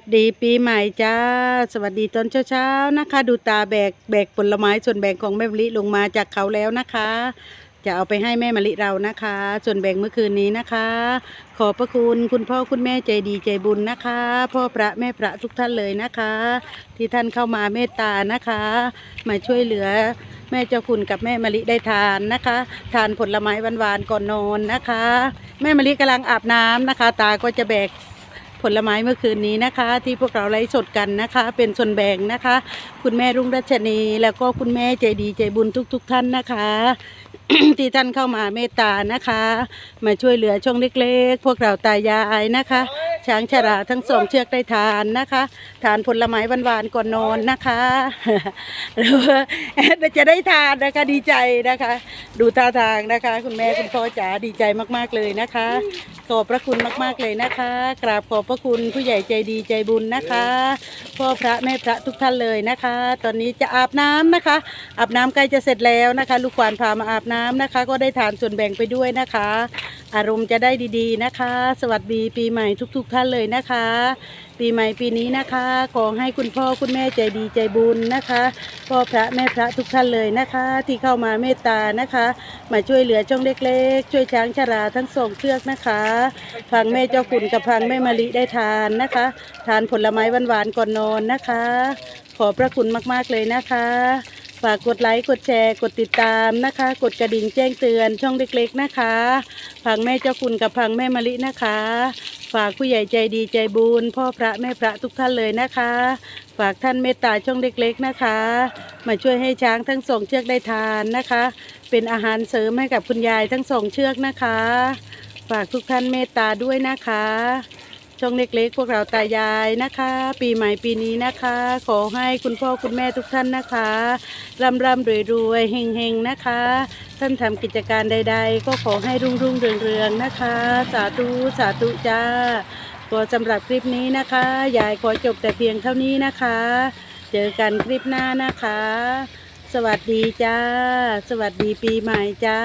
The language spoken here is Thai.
สดีปีใหม่จ้า สวัสดีตอนเช้าๆนะคะ ดูตาแบกแบกผลไม้ส่วนแบ่งของแม่มะลิลงมาจากเขาแล้วนะคะ จะเอาไปให้แม่มะลิเรานะคะ ส่วนแบ่งเมื่อคืนนี้นะคะ ขอบพระคุณคุณพ่อคุณแม่ใจดีใจบุญนะคะ พ่อพระแม่พระทุกท่านเลยนะคะ ที่ท่านเข้ามาเมตตานะคะ มาช่วยเหลือแม่เจ้าคุณกับแม่มะลิได้ทานนะคะ ทานผลไม้หวานๆก่อนนอนนะคะ แม่มะลิกำลังอาบน้ำนะคะ ตาก็จะแบก ผลไม้เมื่อคืนนี้นะคะ ที่พวกเราไลฟ์สดกันนะคะ เป็นส่วนแบ่งนะคะ คุณแม่รุ่งรัชนี แล้วก็คุณแม่ใจดีใจบุญทุกๆท่านนะคะที่ท่านเข้ามาเมตตานะคะ มาช่วยเหลือช่องเล็กๆ พวกเราตายายนะคะ ช้างชราทั้งสองเชือกได้ทานนะคะ ทานผลไม้หวานๆก่อนนอนนะคะหรือว่าจะได้ทานนะคะดีใจนะคะ ดูท่าทางนะคะ คุณแม่คุณพ่อจ๋าดีใจมากๆเลยนะคะ ขอบพระคุณมาก ๆ เลยนะคะ กราบขอบพระคุณผู้ใหญ่ใจดีใจบุญนะคะ พ่อพระแม่พระทุกท่านเลยนะคะ ตอนนี้จะอาบน้ำนะคะ อาบน้ำใกล้จะเสร็จแล้วนะคะ ลูกควานพามาอาบน้ำนะคะ ก็ได้ทานส่วนแบ่งไปด้วยนะคะ อารมณ์จะได้ดีๆนะคะ สวัสดีปีใหม่ทุกๆท่านเลยนะคะ ปีใหม่ปีนี้นะคะขอให้คุณพ่อคุณแม่ใจดีใจบุญนะคะพ่อพระแม่พระทุกท่านเลยนะคะ ที่เข้ามาเมตตานะคะ มาช่วยเหลือช่องเล็กๆ ช่วยช้างชราทั้งสองเชือกนะคะพังแม่เจ้าขุนกับพังแม่มะลิได้ทานนะคะ ทานผลไม้หวานๆก่อนนอนนะคะ ขอพระคุณมากๆเลยนะคะ ฝากกดไลค์กดแชร์กดติดตามนะคะ กดกระดิ่งแจ้งเตือนช่องเล็กๆนะคะพังแม่เจ้าคุณกับพังแม่มะลินะคะ ฝากผู้ใหญ่ใจดีใจบุญพ่อพระแม่พระทุกท่านเลยนะคะ ฝากท่านเมตตาช่องเล็กๆนะคะ มาช่วยให้ช้างทั้งสองเชือกได้ทานนะคะ เป็นอาหารเสริมให้กับคุณยายทั้งสองเชือกนะคะ ฝากทุกท่านเมตตาด้วยนะคะ ช่องเล็กๆพวกเราตายายนะคะ ปีใหม่ปีนี้นะคะ ขอให้คุณพ่อคุณแม่ทุกท่านนะคะร่ำร่ำรวยรวยเฮงเฮงนะคะ ท่านทำกิจการใด ๆ ก็ขอให้รุ่งรุ่งเรืองเรืองนะคะ สาธุสาธุจ้าก็สำหรับคลิปนี้นะคะยายขอจบแต่เพียงเท่านี้นะคะ เจอกันคลิปหน้านะคะ สวัสดีจ้า สวัสดีปีใหม่จ้า